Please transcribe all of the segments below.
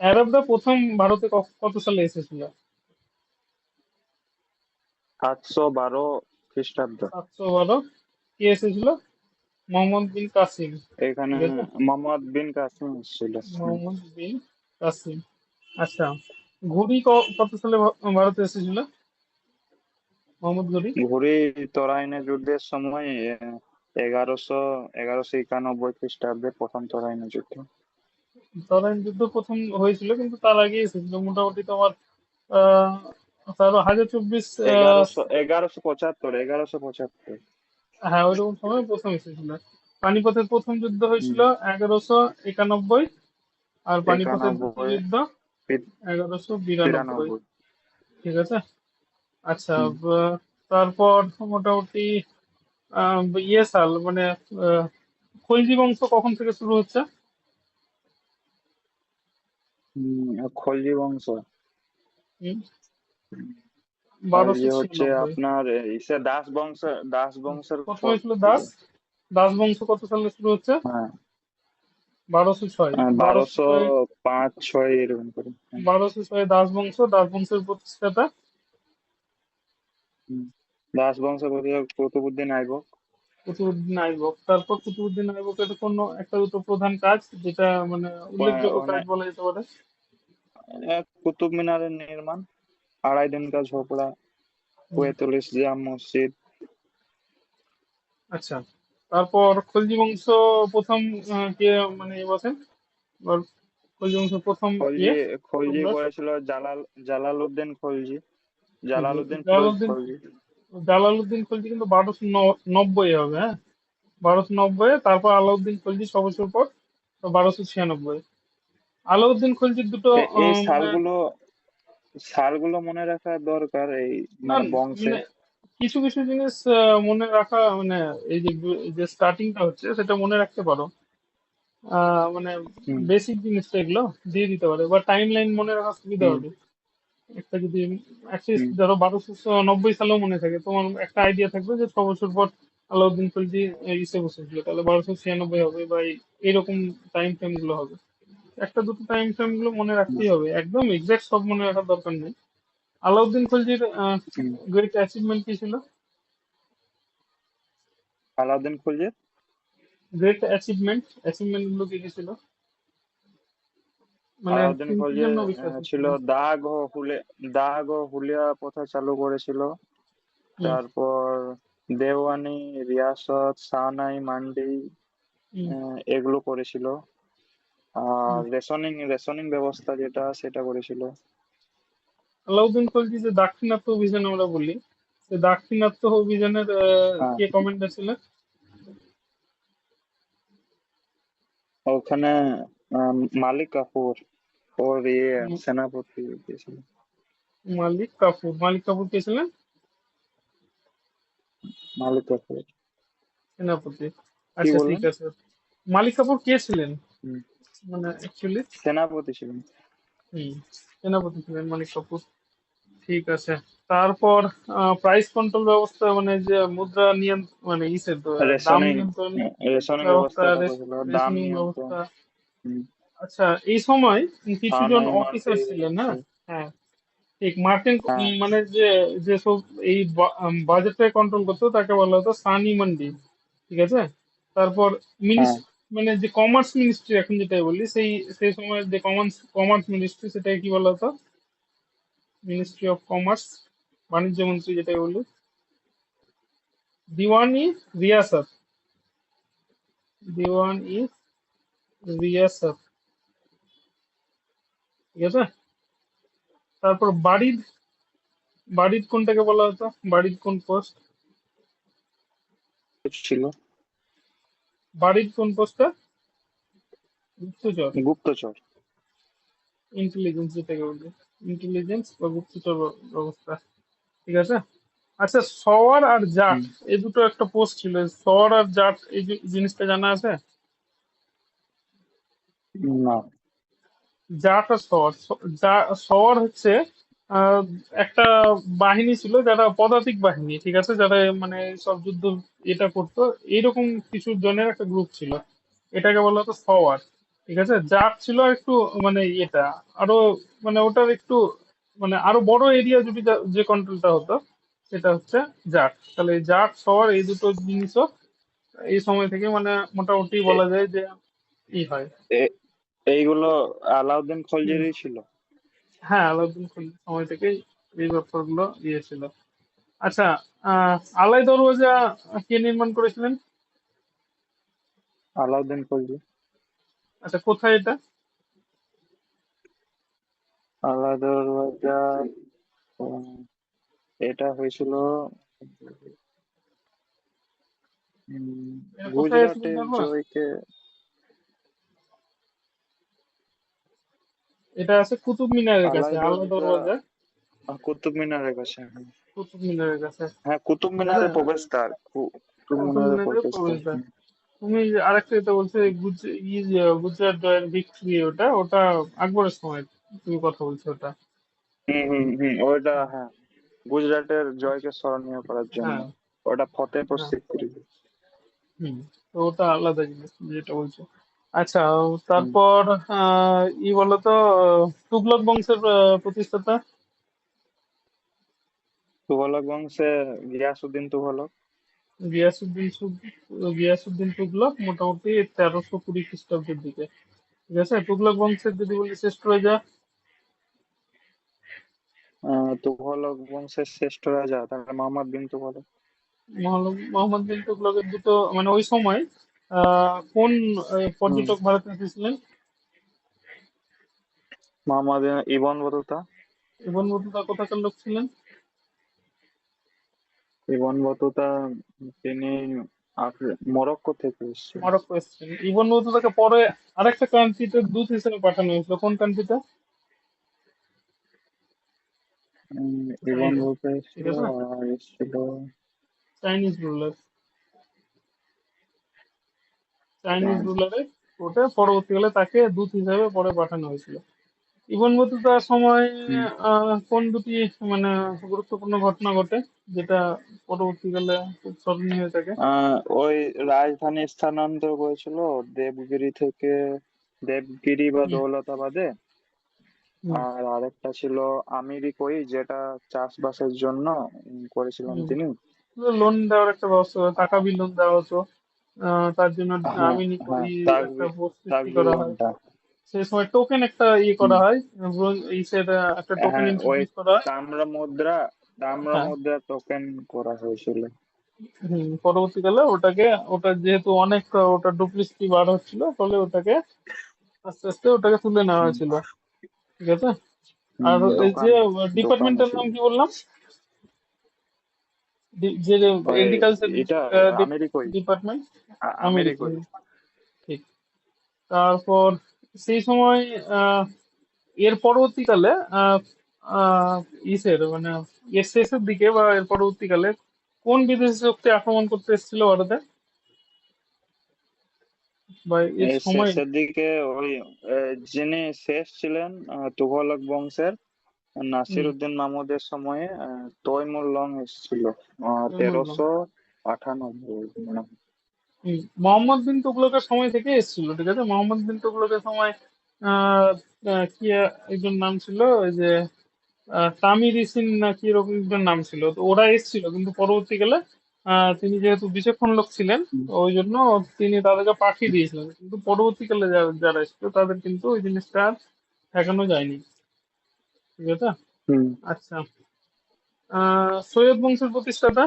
আরবরা প্রথম ভারতে কত সালে এসেছিল? সাতশো বারো খ্রিস্টাব্দ। সাতশো বারো কে এসেছিল? মোহাম্মদ বিন কাসিম। এখানে মোহাম্মদ বিন কাসিম ছিল মোহাম্মদ বিন কাসিম। আচ্ছা ঘুরি কত সালে ভারতে এসেছিল? মোহাম্মদ ঘুরি ঘুরি তরাইনের যুদ্ধের সময় এগারোশো এগারোশো একানব্বই খ্রিস্টাব্দে প্রথম তরাইনের যুদ্ধ। তরাইন যুদ্ধ প্রথম হয়েছিল কিন্তু তার আগে এসেছিল। মোটামুটি তোমার আহ হাজার চব্বিশ এগারোশো পঁচাত্তর এগারোশো পঁচাত্তর। হ্যাঁ ওইরকম সময় প্রথম এসেছিল। পানিপথের প্রথম যুদ্ধ হয়েছিল এগারোশো একানব্বই আর পানিপথের যুদ্ধ এগারোশো বিরানব্বই। ঠিক আছে? আচ্ছা। তারপর মোটামুটি ইয়ে সাল মানে খলজি বংশ কখন থেকে শুরু হচ্ছে? খলজি বংশ। খলজি হচ্ছে আপনার ইসে দাস বংশ দাস বংশের প্রথমে পর ছিল থেকে দাস? দাস বংশ কত সালে শুরু হচ্ছে? হ্যাঁ। বারোশো ছয়। আহ, বারোশো পাঁচ ছয় এরকম করে। হ্যাঁ। বারোশো ছয় দাস বংশ দাস বংশের প্রতিষ্ঠাতা। দাস বংশ প্রতিষ্ঠাতা কুতুবুদ্দিন আইবক। কুতুবুদ্দিন আইবক তারপর কুতুবুদ্দিন আইবকের কোনো একটা দুটো প্রধান কাজ যেটা মানে উল্লেখযোগ্য মানে কাজ বলা যেতে পারে। কুতুব মিনারের নির্মাণ। আড়াই দিন কাজ ঝোপড়া পঁয়তাল্লিশ জাম মসজিদ। আচ্ছা। তারপর খলজি বংশ প্রথম কে মানে বসেন? খলজি বংশ প্রথম খলজি করেছিল জালাল জালালউদ্দিন খলজি। জালালউদ্দিন খলজি। জালালউদ্দিন খলজি কিন্তু বারোশো নব্বই হবে হ্যাঁ? বারোশো নব্বই তারপর আলাউদ্দিন খলজি ছ বছর পর বারোশো ছিয়ানব্বই আলাউদ্দিন খলজির দুটো এই সালগুলো সালগুলো মনে রাখা দরকার এই মানে বংশে। মানে কিছু কিছু জিনিস মনে রাখা মানে এই যে যে স্টার্টিংটা হচ্ছে সেটা মনে রাখতে পারো। আহ, মানে বেসিক জিনিসটা এগুলো দিয়ে দিতে পারে বা টাইম লাইন মনে রাখা সুবিধা হবে। একটা যদি অ্যাটলিস্ট ধরো বারোশো নব্বই সালেও মনে থাকে তোমার একটা আইডিয়া থাকবে যে ছ বছর পর আলাউদ্দিন খলজি ইসে বসেছিল তাহলে বারোশো ছিয়ানব্বই হবে বা এইরকম টাইম ফ্রেমগুলো হবে। একটা দুটো টাইম ফ্রেমগুলো মনে রাখতেই হবে একদম এক্সাক্ট সব মনে রাখার দরকার নেই। আলাউদ্দিন খলজির। গ্রেট অ্যাচিভমেন্ট কি ছিল? আলাউদ্দিন খলজি গ্রেট অ্যাচিভমেন্ট অ্যাচিভমেন্টগুলো কি কি ছিল মানে আলাউদ্দিন তিনি কি খলজি জন্য আহ, বিখ্যাত ছিল ছিলেন দাগ ও দাগ ও হুলিয়া প্রথা চালু করেছিল। তারপর দেওয়ানি রিয়াসত সানাই মান্ডি এগুলো করেছিল। আর। রেশনিং রেশনিং ব্যবস্থা যেটা সেটা করেছিল। আলাউদ্দিন খলজি যে দাক্ষিণাত্য অভিযান আমরা বলি সে দাক্ষিণাত্য অভিযানের হ্যাঁ। কে কমান্ডার ছিলেন? ওখানে মালিক কাপুর ওর ইয়ে সেনাপতি ছিল মালিক কাপুর মালিক কাপুর কে ছিলেন মালিক কাপুর। সেনাপতি। আচ্ছা ঠিক আছে। মালিক কাপুর কে ছিলেন মানে অ্যাকচুয়ালি সেনাপতি ছিলেন। হুম সেনাপতি ছিলেন মালিক কাপুর। ঠিক আছে। তারপর প্রাইস কন্ট্রোল ব্যবস্থা মানে যে মুদ্রা নিয়ন্ত্রণ মানে ইসের তো, দাম নিয়ন্ত্রণ রেশনিং ব্যবস্থা দাম নিয়ন্ত্রণ। ব্যবস্থা। হুম, আচ্ছা এই সময় কিছু জন সানাই অফিসার মান্ডি ছিলেন হ্যাঁ ছিল। হ্যাঁ। ঠিক মার্টিন হ্যাঁ। মানে যে যে সব এই বাজেটটা কন্ট্রোল করতো তাকে বলা হতো সানি মান্ডি। ঠিক আছে? তারপর হ্যাঁ। মিনিস মানে যে কমার্স মিনিস্ট্রি এখন যেটাই বলি সেই সেই সময় যে কমার্স কমার্স মিনিস্ট্রি সেটাকে কি বলা হতো? মিনিস্ট্রি অফ কমার্স বাণিজ্য মন্ত্রী যেটাই বলি। দিওয়ান ই রিয়াসত। দিওয়ান ই রিয়াসত ঠিক আছে? তারপর বাড়ির বাড়ির কোনটাকে বলা হতো? বাড়ির কোন পোস্ট ছিল। বাড়ির কোন পোস্টটা গুপ্তচর। গুপ্তচর। ইন্টেলিজেন্স যেটাকে বলি ইন্টেলিজেন্স বা গুপ্তচর ব্যবস্থা। ঠিক আছে? আচ্ছা সওয়ার আর জাট এই দুটো একটা পোস্ট ছিল। সওয়ার আর জাট এই জিনিসটা জানা আছে? না। আর সওয়ার সওয়ার হচ্ছে একটা বাহিনী ছিল যারা পদাতিক বাহিনী, ঠিক আছে? যারা মানে সব যুদ্ধ এটা করতো। এইরকম কিছু জনের একটা গ্রুপ ছিল। এটাকে বলা হতো সওয়ার, ঠিক আছে? জাট ছিল একটু মানে এটা, আরও মানে ওটার একটু মানে আরও বড় এরিয়া যদি যে কন্ট্রোলটা হতো, সেটা হচ্ছে জাট তাহলে জাট শহর এই দুটো জিনিসও এই সময় থেকে মানে মোটামুটি বলা যায় যে ই হয়। এইগুলো আলাউদ্দিন। খলজিরই ছিল। হ্যাঁ আলাউদ্দিন খলজির সময় থেকেই এই ব্যাপারগুলো ইয়ে ছিল। আচ্ছা আলাই দরওয়াজা কে নির্মাণ করেছিলেন? আলাউদ্দিন খলজি। আচ্ছা কোথায় এটা? আলা দরওয়াজা এটা হয়েছিল গুজরাটের জয়কে এটা আছে কুতুব মিনারের কাছে আলাই দরওয়াজা। কুতুব মিনারের কাছে। কুতুব মিনারের কাছে। হ্যাঁ কুতুব মিনারের প্রবেশদ্বার। কুতুব মিনারের প্রবেশদ্বার। তুমি আরেকটা যেটা বলছো গুজরাট জয়ের ভিক্টরি ওটা ওটা আকবরের সময় তুমি কথা বলছো ওটা। হুম হুম হুম ওইটা হ্যাঁ। গুজরাটের জয়কে স্মরণীয় করার জন্য। হ্যাঁ। ওটা ফতেহপুর হ্যাঁ। সিক্রি। হুম তো ওটা আলাদা জিনিস যেটা বলছো। আচ্ছা তারপর ই বলতো তুগলক বংশের প্রতিষ্ঠাতা? তুঘলক বংশে গিয়াসুদ্দিন তুঘলক। গিয়াসুদ্দিন সুগ- গিয়াসুদ্দিন তুগলক মোটামুটি তেরোশো কুড়ি খ্রিস্টাব্দের দিকে। ঠিক আছে? তুগলক বংশের যদি বলি শ্রেষ্ঠ রাজা? আহ, তুঘলক বংশের শ্রেষ্ঠ রাজা তাহলে মোহাম্মদ বিন তুঘলক। মহল- মোহাম্মদ বিন তুগলকের দুটো মানে ওই সময় কোন পর্যটক ভারতে এসেছিলেন? Mohammad Ibn Battuta. Ibn Battuta কোথাকার লোক ছিলেন? ইবন বতুতা তিনি মরক্কো থেকে এসেছেন মরক্কো এসেছিলেন। ইবন বতুতাকে পরে আরেকটা কান্ট্রিতে দূত হিসেবে পাঠানো হয়েছিল। কোন কান্ট্রিতে ইবন বতুতা এসেছিল চাইনিজ রুলার চাইনিজ রুলারে ওটা পরবর্তীকালে তাকে দূত হিসেবে পরে পাঠানো হয়েছিল। ইবন বতুতার সময় কোন দুটি মানে গুরুত্বপূর্ণ ঘটনা ঘটে যেটা পরবর্তীকালে খুব স্মরণীয় হয়ে থাকে? ওই রাজধানী স্থানান্তর করেছিল দেবগিরি থেকে দেবগিরি বা দৌলতাবাদে। আর আরেকটা ছিল আমিরিকই যেটা চাষবাসের জন্য করেছিলেন। তিনি। লোন দেওয়ার একটা ব্যবস্থা টাকা বিলোন দেওয়া হতো। তার জন্য হ্যাঁ আমি হ্যাঁ একটা সৃষ্টি করা হয়। সেই সময় টোকেন একটা ইয়ে করা হয় ইসের একটা টোকেন হ্যাঁ ইন্ট্রোডিউস করা হয়। তাম্র মুদ্রা তাম্র হ্যাঁ। মুদ্রা টোকেন করা হয়েছিল। হুম, পরবর্তীকালে ওটাকে ওটা যেহেতু অনেক ওটা ডুপ্লিসিটি বার হচ্ছিল ফলে ওটাকে আস্তে আস্তে ওটাকে তুলে নেওয়া হয়েছিল। ঠিক আছে? আর এই যে ডিপার্টমেন্টের নাম কি বললাম? যে এগ্রিকালচার ডিপার্টমেন্ট আ- ঠিক। তারপর সেই সময় এর পরবর্তীকালে ইসের মানে এর শেষের দিকে বা এর পরবর্তীকালে কোন বিদেশি শক্তি আক্রমণ করতে এসেছিল ভারতে? শেষের দিকে ওই যিনি শেষ ছিলেন তুঘলক বংশের নাসির হুম, উদ্দিন মাহমুদের সময়ে তৈমুর লং এসেছিল তেরোশো আটানব্বই মানে হুম, মোহাম্মদ বিন তুগলকের সময় থেকে এসেছিল ঠিক আছে? মোহাম্মদ বিন তুগলকের সময় কি একজন নাম ছিল ওই যে তামির ইসিন না কি এরকম একজন নাম ছিল তো ওরা এসেছিল কিন্তু পরবর্তীকালে আহ, তিনি যেহেতু বিচক্ষণ লোক ছিলেন ওই জন্য তিনি তাদেরকে পাঠিয়ে দিয়েছিলেন কিন্তু পরবর্তীকালে যারা যারা এসেছিল তাদের কিন্তু ওই জিনিসটা আর ঠেকানো যায়নি। হুম। আচ্ছা। সৈয়দ বংশের প্রতিষ্ঠাতা?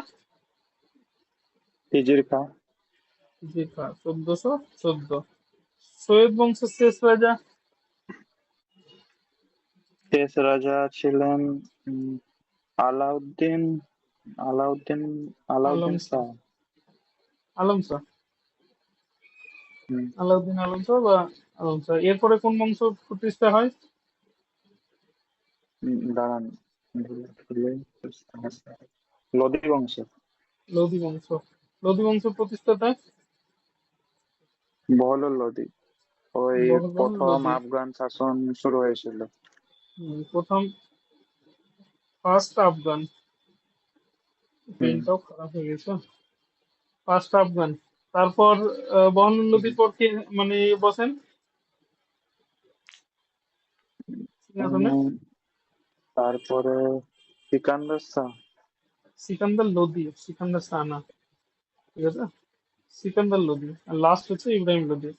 হিজির খা। জি হ্যাঁ চোদ্দশো চোদ্দ। সৈয়দ বংশের শেষ রাজা? শেষ রাজা ছিলেন আলাউদ্দিন আলাউদ্দিন আলাউদ্দিন আলম শাহ। আলম শাহ। আলাউদ্দিন আলম শাহ বা আলম শাহ? এরপরে কোন বংশ প্রতিষ্ঠা হয়? দাঁড়ান লোদি বংশ লোধি বংশ লোধি বংশ প্রতিষ্ঠাতা? বহলুল লোদি। ওই প্রথম আফগান শাসন শুরু হয়েছিল। প্রথম ফার্স্ট আফগান। পেনটাও খারাপ হয়ে গেছে। First Afghan. তারপর বহরমপুর লোধির পর কে মানে বসেন? সিংহাসনে? তারপরে সিকান্দার শাহ সিকান্দার লোদি সিকান্দার শাহ না ঠিক আছে? সিকান্দার লোদি। আর লাস্ট হচ্ছে ইব্রাহিম লোদি।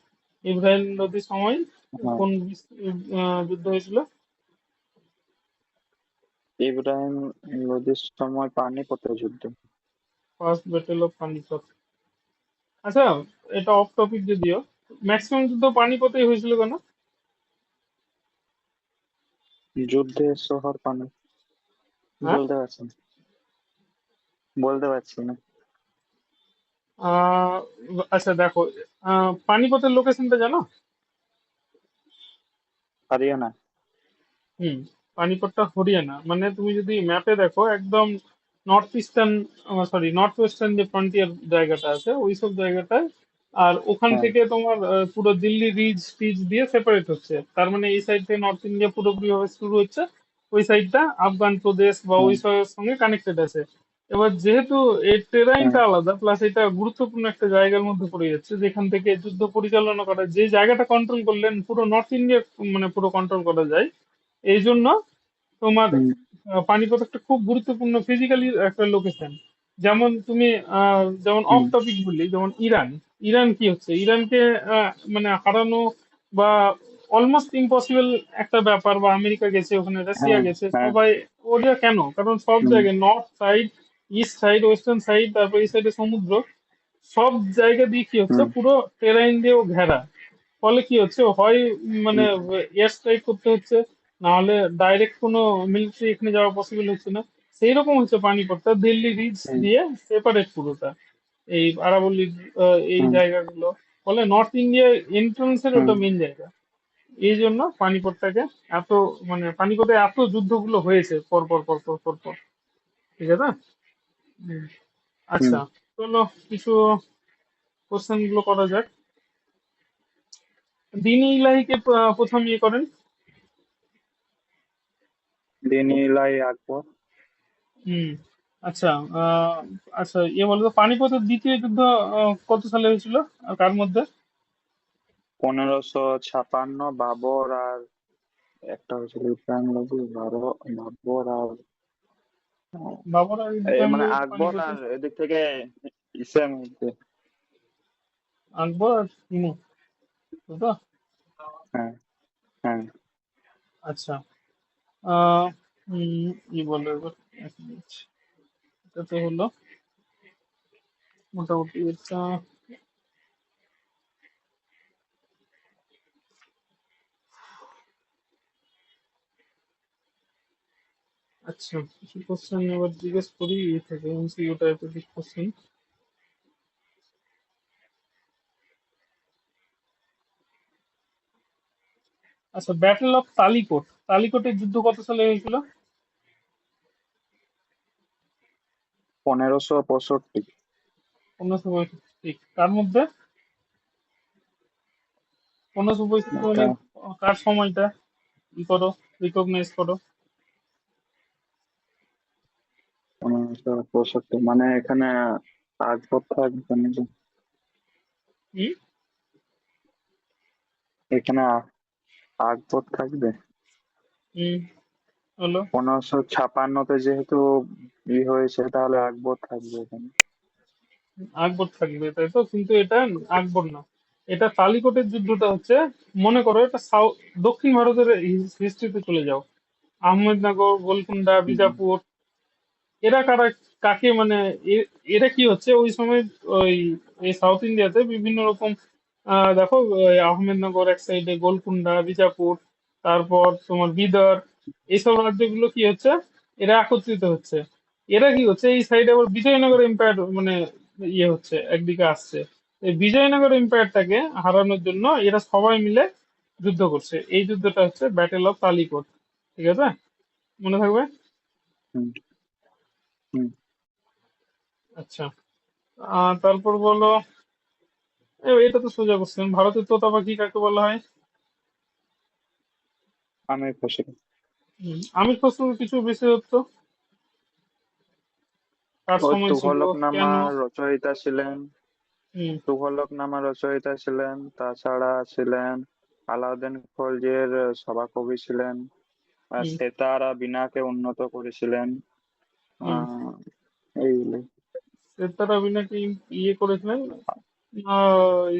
ইব্রাহিম লোদির সময় হ্যাঁ। কোন যুদ্ধ হয়েছিল? ইব্রাহিম লোদির সময় পানিপথের যুদ্ধ। First battle of Panipat. আচ্ছা এটা অফ টপিক যদিও ম্যাক্সিমাম যুদ্ধ পানিপথেই হয়েছিল কেন? যুদ্ধের শহর পানি। হ্যাঁ? বলতে পারছি না। বলতে পারছি না। আহ, আচ্ছা দেখো আহ, পানিপথের লোকেশনটা জানো? হরিয়ানা। হুম পানিপথটা হরিয়ানা। মানে তুমি যদি ম্যাপে দেখো একদম north eastern sorry north western যে ফ্রন্টিয়ার জায়গাটা আছে ওই সব জায়গাটায় আর ওখান হ্যাঁ। থেকে তোমার পুরো দিল্লি রিজ টিজ দিয়ে সেপারেট হচ্ছে। তার মানে এই সাইড থেকে নর্থ ইন্ডিয়া পুরোপুরি ভাবে শুরু হচ্ছে। ওই সাইডটা আফগান প্রদেশ বা ওই সবের সঙ্গে কানেক্টেড আছে। এবার যেহেতু এর টেরাইনটা হ্যাঁ। আলাদা প্লাস এটা গুরুত্বপূর্ণ একটা জায়গার মধ্যে পড়ে যাচ্ছে যেখান থেকে যুদ্ধ পরিচালনা করা যে জায়গাটা কন্ট্রোল করলেন পুরো নর্থ ইন্ডিয়া মানে পুরো কন্ট্রোল করা যায়। এই জন্য তোমার পানিপথ একটা খুব গুরুত্বপূর্ণ ফিজিক্যালি একটা লোকেশন যেমন তুমি আহ, যেমন অফ টপিক বললি যেমন ইরান। ইরান কি হচ্ছে? ইরানকে মানে হারানো বা অলমোস্ট ইম্পসিবল একটা ব্যাপার বা আমেরিকা গেছে ওখানে রাশিয়া হ্যাঁ গেছে হ্যাঁ। সবাই ওটা কেন? কারণ সব জায়গায় north side east side western side তারপর এই সাইডে সমুদ্র সব জায়গা দিয়ে কি হচ্ছে? পুরো টেরাইন দিয়েও ঘেরা। ফলে কি হচ্ছে? হয় মানে এয়ার স্ট্রাইক করতে হচ্ছে না হলে ডাইরেক্ট কোনো মিলিটারি এখানে যাওয়া পসিবল হচ্ছে না। সেই রকম হচ্ছে পানিপথটা দিল্লি রিজ দিয়ে সেপারেট পুরোটা। এই আরাবল্লী এই জায়গাগুলো। ফলে নর্থ ইন্ডিয়ার এন্ট্রান্সের ওটা হুম। মেন জায়গা। এই জন্য পানিপথটাকে এত মানে পানিপথে এত যুদ্ধগুলো হয়েছে পর পর পর পর পর পর। ঠিক আছে। আচ্ছা চলো কিছু কোশ্চেনগুলো করা যাক। দিন ইলাহিকে প্রথম ইয়ে করেন। দিন ইলাই আকবর। হুম। আচ্ছা আহ, আচ্ছা ইয়ে বলো তো পানিপথের দ্বিতীয় যুদ্ধ আহ, কত সালে হয়েছিল? আর কার মধ্যে? পনেরোশো ছাপান্ন বাবর আর একটা হয়েছিল ইব্রাহিম লোদি বারো বাবর আর বাবর আর এ ইব্রাহিম মানে আকবর আর এদিক থেকে ইসের মধ্যে। আকবর আর তাই তো? হ্যাঁ হ্যাঁ। আচ্ছা আহ হুম কি বলো এবার? এক মিনিট। এটাতে হলো। মোটামুটি এটা আচ্ছা জিজ্ঞেস করি থেকে কোশ্চেন আচ্ছা ব্যাটল অফ তালিকোট তালিকোটের যুদ্ধ কত সালে হয়েছিল? পনেরোশো পঁয়ষট্টি। পনেরোশো পঁয়ষট্টি। কার মধ্যে? পনেরোশো পঁয়ষট্টি মানে কার সময়টা? ই করো রিকগনাইজ করো। পনেরোশো পঁয়ষট্টি মানে এখানে আকবর থাকবে এখানে আকবর থাকবে? হুম। হলো? পনেরোশো ছাপান্নতে যেহেতু ই হয়েছে তাহলে আকবর থাকবে এখানে। আকবর থাকবে তাই তো? কিন্তু এটা আকবর না। এটা তালিকোটের যুদ্ধটা হচ্ছে মনে করো এটা সাউ- দক্ষিণ ভারতের হিস্ট্রিতে চলে যাও। আহমেদনগর গোলকুন্ডা বিজাপুর এরা কারা কাকে মানে এরা কি হচ্ছে? ওই সময় ওই এই সাউথ ইন্ডিয়াতে বিভিন্ন রকম আহ, দেখো আহমেদনগর এক সাইডে গোলকুন্ডা বিজাপুর তারপর তোমার বিদর এইসব রাজ্যগুলো কি হচ্ছে? এরা একত্রিত হচ্ছে। এরা কি হচ্ছে? এই সাইডে আবার বিজয়নগর এম্পায়ার মানে ইয়ে হচ্ছে একদিকে আসছে। এই বিজয়নগর এম্পায়ারটাকে হারানোর জন্য এরা সবাই মিলে যুদ্ধ করছে। এই যুদ্ধটা হচ্ছে ব্যাটেল অফ তালিকোট ঠিক আছে? মনে থাকবে? আচ্ছা। আহ তারপর বলো এটা তো সোজা কোশ্চেন ভারতের তোতা পাখি কাকে বলা হয়? আমির খসরু আমির খসরুর কিছু তুঘলকনামা কেন? রচয়িতা ছিলেন। তুঘলকনামা রচয়িতা ছিলেন তাছাড়া ছিলেন আলাউদ্দিন খলজির সভাকবি ছিলেন। সেতারা বিনাকে উন্নত করেছিলেন এইগুলো সেতারা বিনাকে ইয়ে করেছিলেন?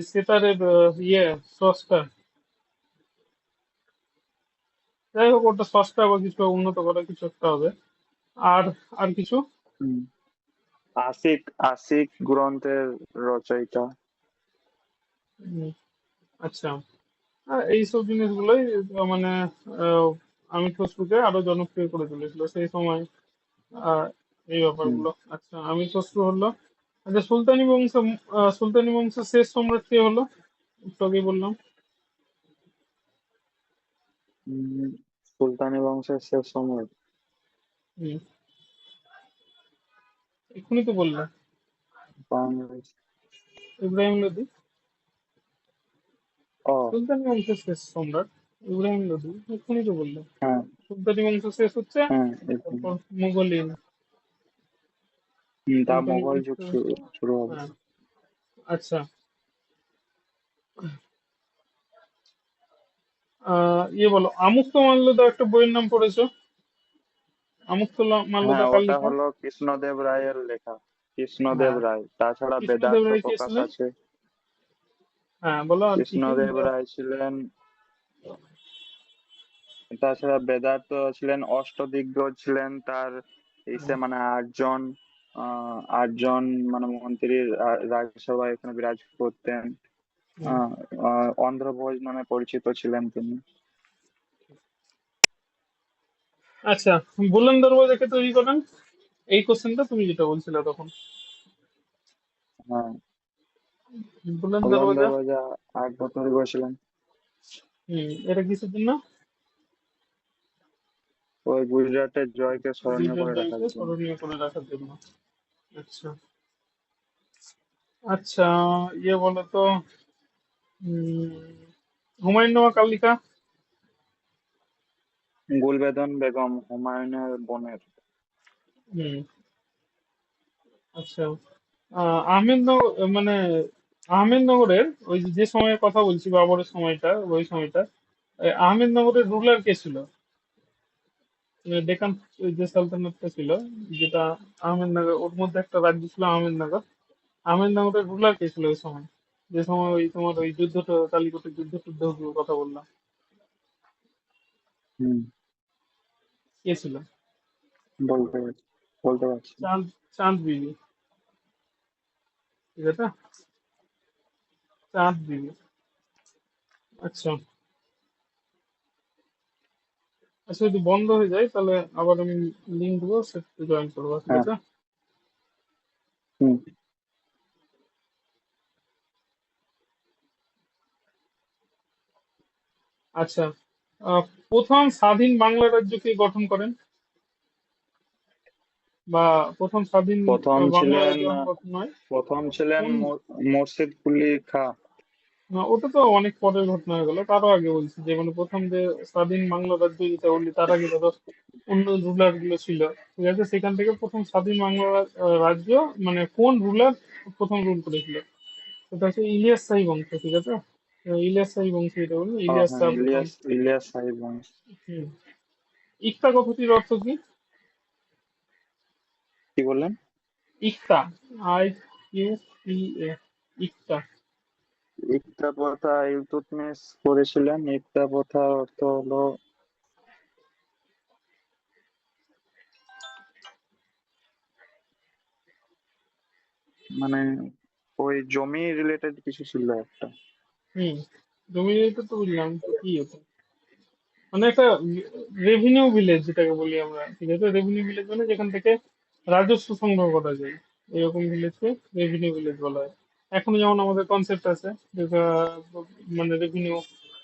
সেতারের ইয়ে স্রষ্টা যাই হোক ওটা সস্তা বা কিছু উন্নত করা কিছু একটা হবে। আর আর কিছু। আশিক আশিক গ্রন্থের রচয়িতা। আচ্ছা। এইসব জিনিসগুলোই মানে আমির খসরুকে আরও জনপ্রিয় করে তুলেছিল সেই সময় আহ, এই। ব্যাপারগুলো। আচ্ছা আমির খসরু হলো। আচ্ছা সুলতানি বংশ সুলতানি বংশের শেষ সম্রাট কে হলো? একটু বললাম। উম, সুলতানি বংশের শেষ সময়। হুম। এক্ষুনি তো বললাম বাংলাদেশ। ইব্রাহিম ও সুলতানি বংশের শেষ সম্রাট ইব্রাহিম লোধি এক্ষুনি তো বললাম হ্যাঁ। সুলতানি বংশ শেষ হচ্ছে হ্যাঁ এরকম। তারপর মুঘলিন হুম, তা সুলতানি মোগল বংশ যুগ শুরু শুরু হবে। হ্যাঁ। আচ্ছা। ইয়ে বলো আমুক্ত মাল্যদা একটা বইয়ের নাম পড়েছো? আমুক্ত মাল্যদা হ্যাঁ ওটা হলো কৃষ্ণদেব রায়ের লেখা কৃষ্ণদেব হ্যাঁ। রায়। তাছাড়া বেদার্থ প্রকাশ আছে। হ্যাঁ বলো কৃষ্ণদেব রায় ছিলেন তাছাড়া বেদার্থ ছিলেন অষ্টদিগ্গজ ছিলেন তার ইসে মানে আটজন আহ আটজন মানে মন্ত্রীর রাজসভায় এখানে বিরাজ করতেন। অন্ধ্রভোজ নামে পরিচিত ছিলেন তিনি। আচ্ছা বুলন কে তৈরি করেন। এই কোশ্চেনটা তুমি যেটা বলছিলে তখন। হ্যাঁ। বুলন দরওয়াজা রাজা তৈরি করেছিলেন। হুম এটা কিসের জন্য ওই গুজরাটের জয়কে স্মরণীয় করে রাখার জন্য। স্মরণীয় করে রাখার জন্য। আচ্ছা। আচ্ছা ইয়ে বলো তো। উম, হুমায়ুন নামা কার লেখা? গুলবেদন বেগম হুমায়ুনের বোনের। আচ্ছা আহ, আহমেদনগর মানে আহমেদনগরের ওই যে সময়ের কথা বলছি বাবরের সময়টা ওই সময়টা আহমেদনগরের রুলার কে ছিল? ডেকান ওই যে সালতানাতটা ছিল যেটা আহমেদনগর ওর মধ্যে একটা রাজ্য ছিল আহমেদনগর আহমেদনগরের রুলার কে ছিল ওই সময়? যে সময় ওই তোমার ওই যুদ্ধটা কালিকটের যুদ্ধ টুদ্ধ কথা বললাম। হুম। কে ছিল? বলতে বলতে পারছি। চাঁদ চাঁদ বিবি ঠিক আছে? চাঁদ বিবি আচ্ছা। আচ্ছা যদি বন্ধ হয়ে যায় তাহলে আবার আমি লিঙ্ক দেবো সেটা জয়েন করব ঠিক হ্যাঁ। আছে? হুম। আচ্ছা। প্রথম স্বাধীন বাংলা রাজ্য কে গঠন করেন? বা প্রথম স্বাধীন প্রথম ছিলেন প্রথম ছিলেন কোন? কুলি খা। না, ওটা তো অনেক পরের ঘটনা হয়ে গেল তারও আগে বলছি যে মানে প্রথম যে স্বাধীন বাংলা রাজ্য যেটা বললি তার আগে ধরো অন্য রুলারগুলো ছিল ঠিক আছে? সেখান থেকে প্রথম স্বাধীন বাংলা রাজ্য মানে কোন রুলার প্রথম রুল করেছিল? সেটা হচ্ছে ইলিয়াস শাহী বংশ ঠিক আছে? আহ, ইলিয়াস শাহী বংশ এটা ইলিয়াস হ্যাঁ ইলিয়াস ইলিয়াস সাহেব বংশ। ইকতা কথাটির অর্থ কি? কি বললেন? ইকতা আই ইউ টি এ ইকতা। ইকতা প্রথা করেছিলেন ইকতা প্রথার অর্থ হলো মানে ওই জমি রিলেটেড কিছু ছিল একটা। হুম এটা তো বুঝলাম তো কি মানে একটা রেভিনিউ ভিলেজ যেটাকে বলি আমরা ঠিক আছে? রেভিনিউ ভিলেজ মানে যেখান থেকে রাজস্ব সংগ্রহ করা যায়। এরকম ভিলেজকে রেভিনিউ ভিলেজ বলা হয়। এখনও যেমন আমাদের কনসেপ্ট আছে যেটা মানে রেভিনিউ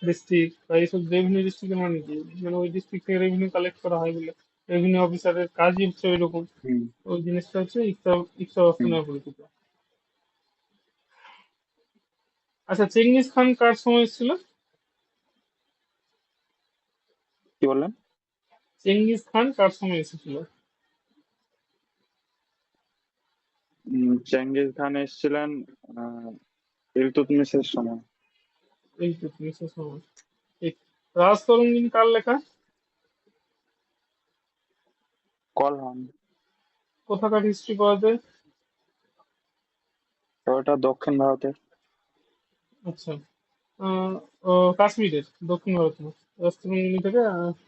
ডিস্ট্রিক্ট বা এইসব রেভিনিউ ডিস্ট্রিক্টের মানে কি? মানে ওই ডিস্ট্রিক্ট থেকে রেভিনিউ কালেক্ট করা হয় বলে। রেভিনিউ অফিসারের কাজই হচ্ছে ওইরকম। ওই জিনিসটা হচ্ছে ইচ্ছা ইচ্ছা অস্ত্র পরিচিত। আচ্ছা চেঙ্গিস খান কার সময় ছিল কি বললেন? চেঙ্গিস খান কার সময় এসেছিল? উম, চেঙ্গিজ খান এসেছিলেন আহ ইলতুৎমিশের সময়। তিনশো সময়। ঠিক রাজতরঙ্গিনী কার লেখা? কলহান। কোথাকার হিস্ট্রি পাওয়া যায়? ওটা দক্ষিণ ভারতের। আচ্ছা। ও কাশ্মীরের দক্ষিণ ভারত না ওয়েস্ট বেঙ্গল থেকে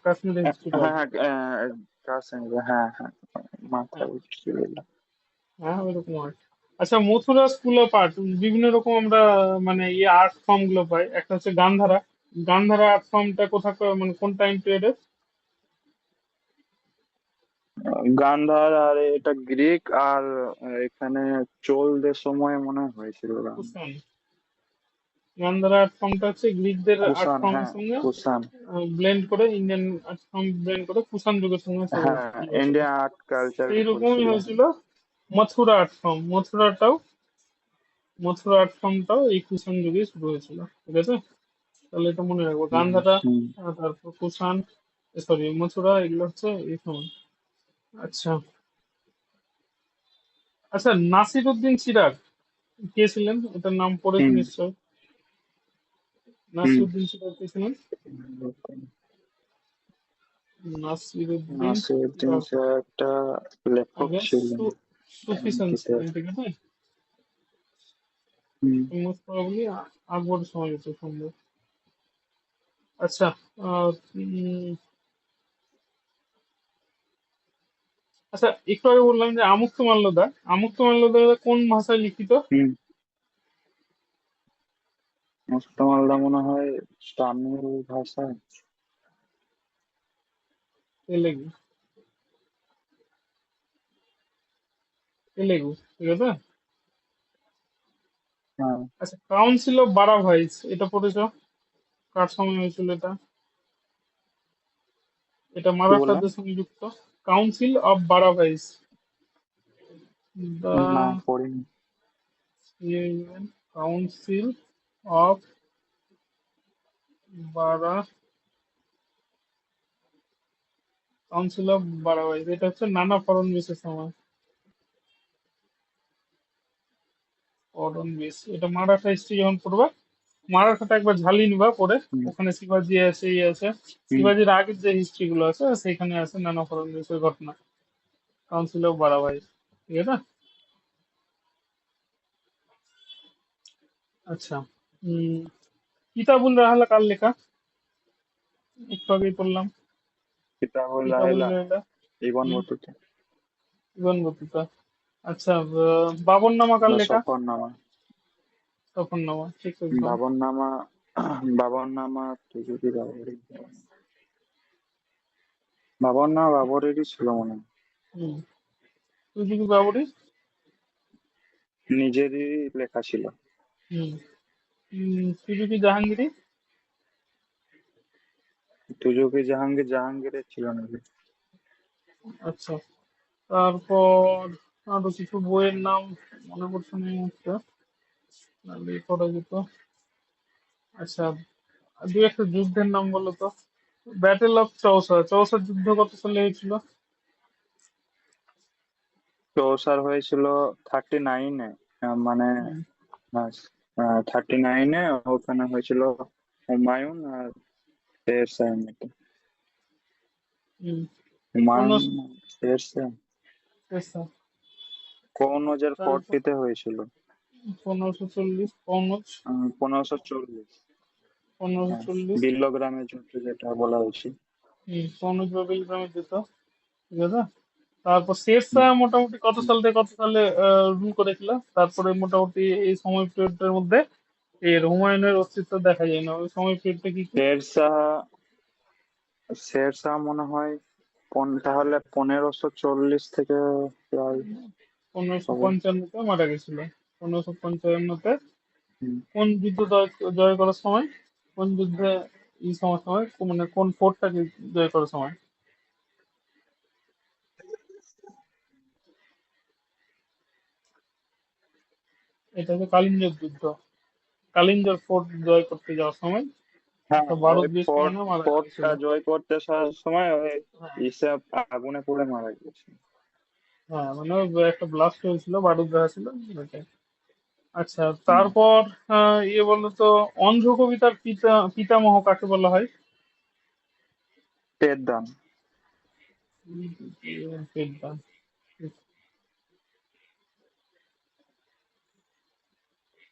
কাশ্মীরের হ্যাঁ হ্যাঁ কাশ্মীর হ্যাঁ হ্যাঁ হ্যাঁ। ওইরকম আর। আচ্ছা মথুরা স্কুল অফ আর্ট বিভিন্ন রকম আমরা মানে ইয়ে আর্ট ফর্মগুলো পাই। একটা হচ্ছে গান্ধারা। গান্ধারা আর্ট ফর্মটা কোথাকার মানে কোন টাইম পিরিয়ডে গান্ধার আর এটা গ্রিক আর এখানে চোলদের সময় মনে হয় হয়েছিল গান্ধারা আর্ট ফর্মটা হচ্ছে গ্রিকদের আর্ট ফর্মের সঙ্গে ব্লেন্ড করে ইন্ডিয়ান আর্ট ফর্ম ব্লেন্ড করে কুষাণ যুগের সঙ্গে ইন্ডিয়ান আর্ট কালচার এইরকমই হয়েছিল মথুরা আর্ট ফর্ম মথুরাটাও মথুরা আর্ট ফর্মটাও এই কুষাণ যুগে শুরু হয়েছিল ঠিক আছে? তাহলে এটা মনে রাখব। গান্ধারা তারপর কুষাণ সরি মথুরা এগুলো হচ্ছে এই সময় আচ্ছা। আচ্ছা নাসির উদ্দিন সিরাজ কে ছিলেন? এটার নাম পড়েছে হুম। নিশ্চয়? নাসির উদ্দিন ছিলেন নাসিরুদ্দিন স্যার একটা লেখক ছিলেন সুফি ঠিক আছে মোস্ট প্রবাবলি আকবর সময় হতে সম্ভব আচ্ছা আচ্ছা একটু আগে বললাম যে আমুক্ত মাল্যদা আমুক্ত মাল্যদা কোন ভাষায় লিখিত হুম মুস্তমালদা মনে হয় তামিল ভাষায়। তেলেগু তেলেগু ঠিক আছে হ্যাঁ। আচ্ছা কাউন্সিল অফ এটা পড়েছ? কার সময় হয়েছিল এটা? এটা মারাঠাদের সঙ্গে যুক্ত? Council of Bara Bhais the council of Bara council of Bara এটা হচ্ছে নানা ফড়নবিসের সময় ফড়নবিস এটা মারাঠা হিস্ট্রি যখন পড়বা মারাঠাটা একবার ঝালিয়ে নিবা পরে ওখানে শিবাজি আছে ইয়ে আছে। শিবাজির আগের যে হিস্ট্রি গুলো আছে সেখানে আছে নানা ফরন ফড়নবিসের ঘটনা। কাউন্সিল অফ বারা ঠিক আছে? আচ্ছা। উম কিতাবুল রাহালা কার লেখা? একটু আগেই পড়লাম। কিতাবুল কিতাবুল লাইলা রাহালা ইবন হুম। বতুতা। Ibn Battuta. আচ্ছা ব- বাবরনামা কার লেখা? সফরনামা। সফরনামা ঠিক একদম বাবরনামা বাবরনামা তুজুকি বাবরি। বাবরনামা বাবরেরই ছিল মনে হয়। হুম। তুই কি বাবরি? নিজেরই লেখা ছিল। হুম। সুজুকি জাহাঙ্গীরি তুজুকি জাহাঙ্গীর জাহাঙ্গীরের ছিল নাকি? আচ্ছা। তারপর আরও কিছু বইয়ের নাম মনে পড়ছে না নাহলে করা যেত আচ্ছা দু একটা যুদ্ধের নাম বলো তো। ব্যাটেল অফ চৌসা চৌসা যুদ্ধ কত সালে হয়েছিল? চৌসার হয়েছিল থার্টি নাইনে মানে থার্টি নাইনে ওখানে হয়েছিল হুমায়ুন আর শের শাহ নাকি। হুম। হুমায়ুন কোন- শের শাহ কনৌজের তারপর- ফোর্টিতে হয়েছিল? পনেরোশো চল্লিশ পৌনজ পনেরোশো চল্লিশ। পনেরোশো চল্লিশ। বিল্লগ্রামের যুদ্ধ যেটা বলা হয়েছে। হম পৌনজ বাবিল গ্রামে যেত ঠিক আছে তারপর শের শাহ মোটামুটি কত সাল থেকে কত সালে রুল করেছিল? তারপরে মোটামুটি এই সময় পিরিয়ডের মধ্যে এর হুমায়ুনের অস্তিত্ব দেখা যায় না। ওই সময় পিরিয়ডটা কি কি শের শাহ শের শাহ মনে হয় তাহলে পনেরোশো চল্লিশ থেকে প্রায় পনেরোশো পঞ্চান্নতে মারা গেছিল। পনেরোশো পঞ্চান্নতে কোন যুদ্ধ জয়- করার সময়? কোন যুদ্ধে এই সময় সময়? কোন- মানে কোন ফোর্টটাকে জয় করার সময়? এটা হচ্ছে কালিঞ্জর যুদ্ধ। কালিঞ্জর ফোর্ট জয় করতে যাওয়ার সময় হ্যাঁ। জয় করতে সময় হ্যাঁ। আগুনে পুড়ে মারা গেছে। হ্যাঁ মানে একটা ব্লাস্ট হয়েছিল বারুদ দেখা ছিল আচ্ছা তারপর ইয়ে অন্ধ্র কবিতার পিতা পিতামহ কাকে বলা হয়? পেদ্দান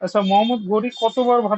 আচ্ছা মোহাম্মদ ঘড়ি কতবার ভারত